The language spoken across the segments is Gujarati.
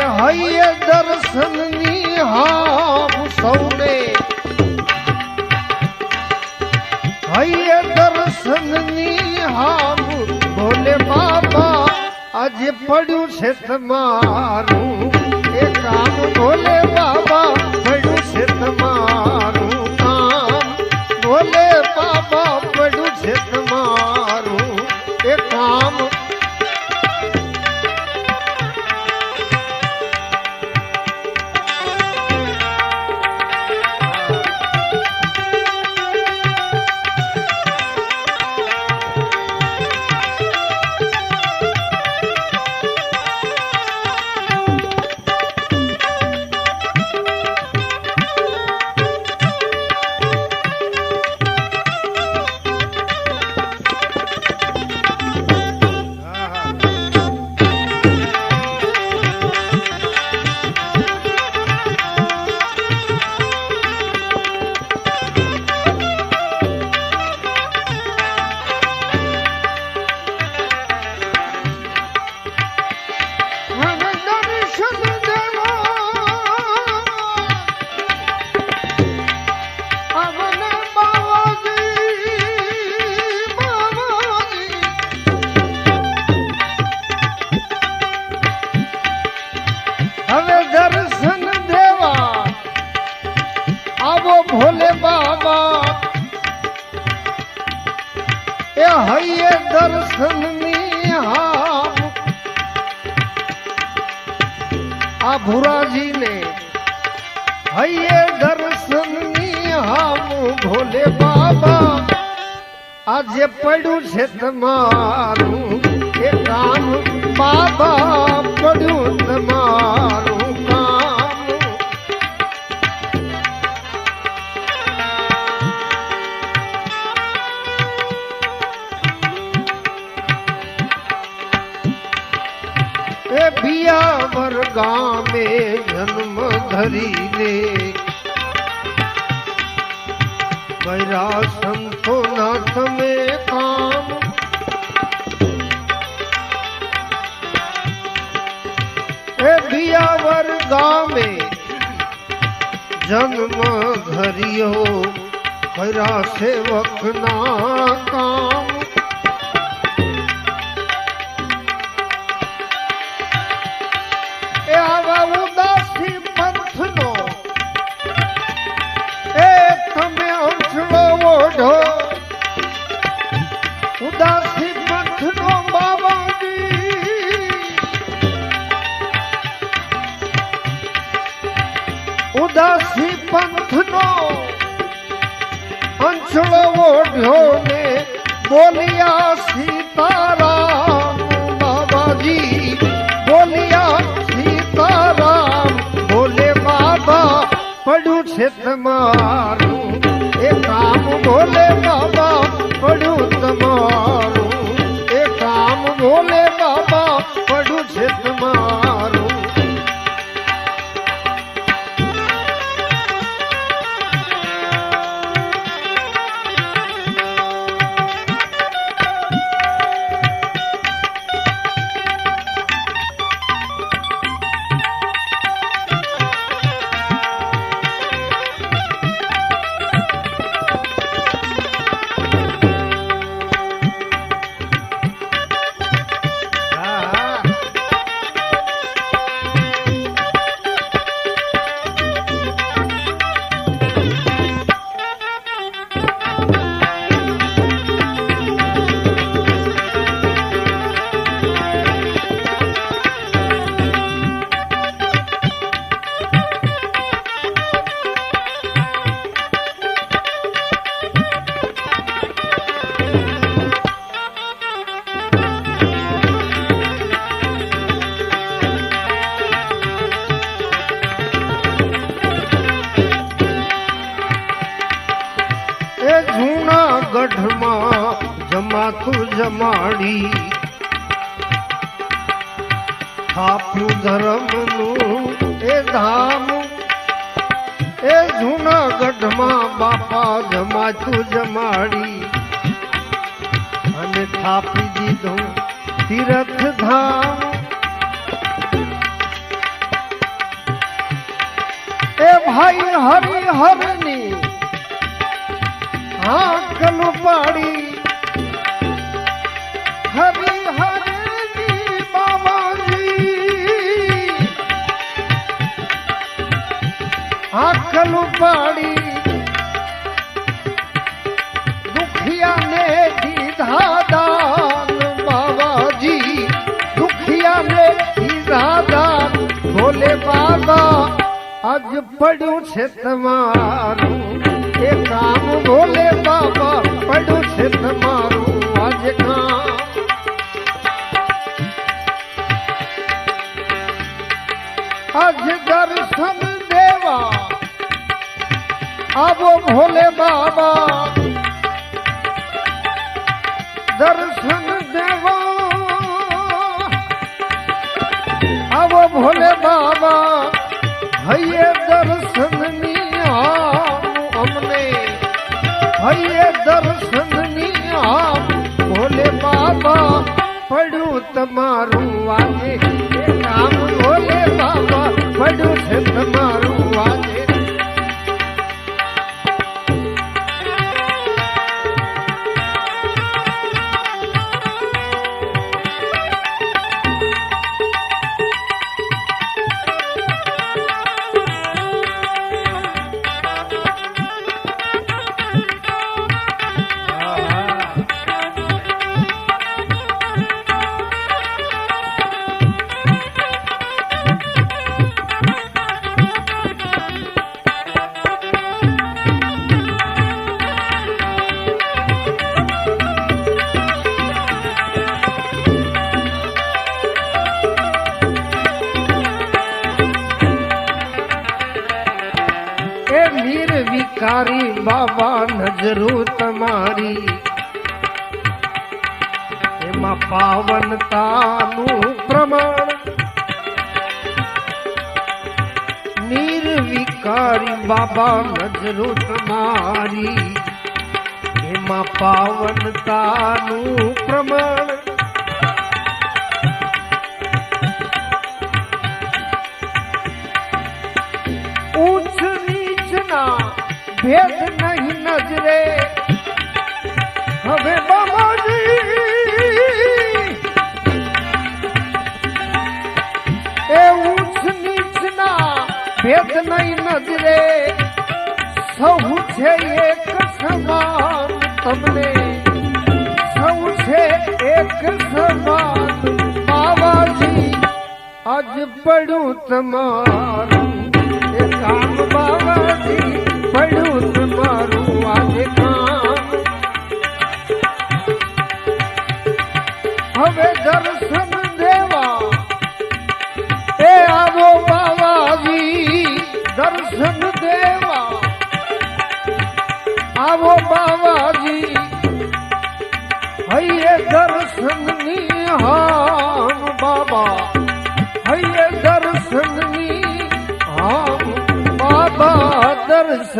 હૈયે દર્શનની હાફ સૌને. હૈયે દર્શનની હાફ ભોલે બાબા, આજે પડ્યું છે તમારું. એ કામ ભોલે બાબા, પડ્યું છે તમારું. ભોલે બાબા. એ હૈયે દર્શનની હામ આ ભુરાજીને હૈયે દર્શનની હામ ભોલે બાબા આજે પડ્યું છે તમારું, એ કામ બાબા সেবক બાબાજી બોલિયા સીતારામ બોલે બાબા પડ્યું છે તમારું એ કામ બોલે બાબા પડ્યું તમારું એ કામ બોલે બાબા પડ્યું છે તમારું માડી. સ્થાપ્યું ધર્મનું એ ધામ, એ જૂનાગઢમાં બાપા જમાતું જમાડી અને થાપી દીધું તીર્થ ધામ એ ભાઈ હરિ હરની હાકલ પાડી આંખનું પાડી દુખિયાને દીધા દાન બાબાજી દુખિયાને દીધા દાન ભોલે બાબા આજ પડ્યું છે તમારું એ કામ ભોલે બાબા પડ્યું છે તમારું આજ કામ આજ દર્શન આવો ભોલે બાબા. દર્શન દેવા. આવો ભોલે બાબા. હૈયે દર્શનની અમને. હૈયે દર્શનની ભોલે બાબા. પડ્યું તમારું વાગે. કામ ભોલે બાબા, પડ્યું છે તમારું વિકારી બાબા નજરો તમારી એમાં પાવનતાનું પ્રમાણ નિર્વિકારી બાબા નજરો તમારી એમાં પાવનતાનું પ્રમાણ ઊંચ નીચના ભેદ નહીં નજરે. હવે બાબાજી એ ઊંચ નીચના ભેદ નહીં નજરે. સૌ છે એક સમાન તમને. સૌ છે એક સમાન બાબાજી આજ પડું તમારું. એ કામ બાબાજી પડ્યું મારું આજે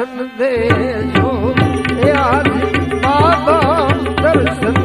દર્શન દેજો આજ બાબા દર્શન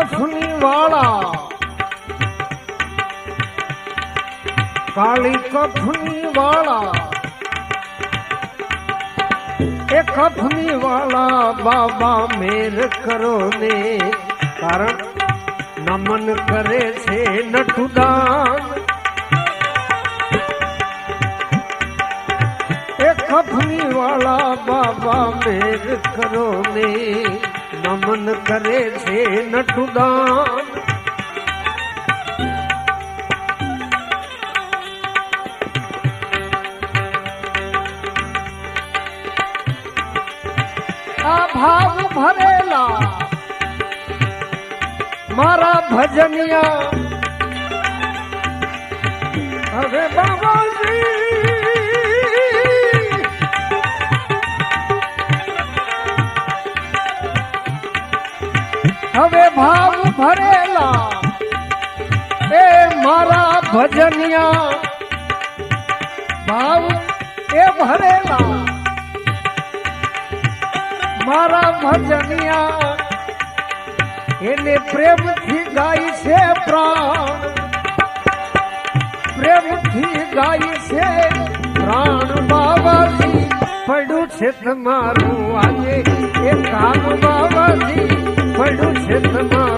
એ વાળા કાળી કફની વાળા એ કફની વાળા બાબા મેર કરો ને કારણ નમન કરે છે નટુદાન એ કફની વાળા બાબા મેર કરો ને નમન કરે છે નટુદાન. ભાવ ભરેલા. મારા ભજનિયા. હવે બાબાજી હવે ભાવ ભરેલા. એ મારા ભજનિયા, ભાવ એ ભરેલા. મારા ભજનિયા, એને પ્રેમથી ગાય છે પ્રાણ. પ્રેમથી ગાય છે પ્રાણ. બાબાજી પડ્યું છે તમારું આજે. એ કામ બાબાજી પડ્યું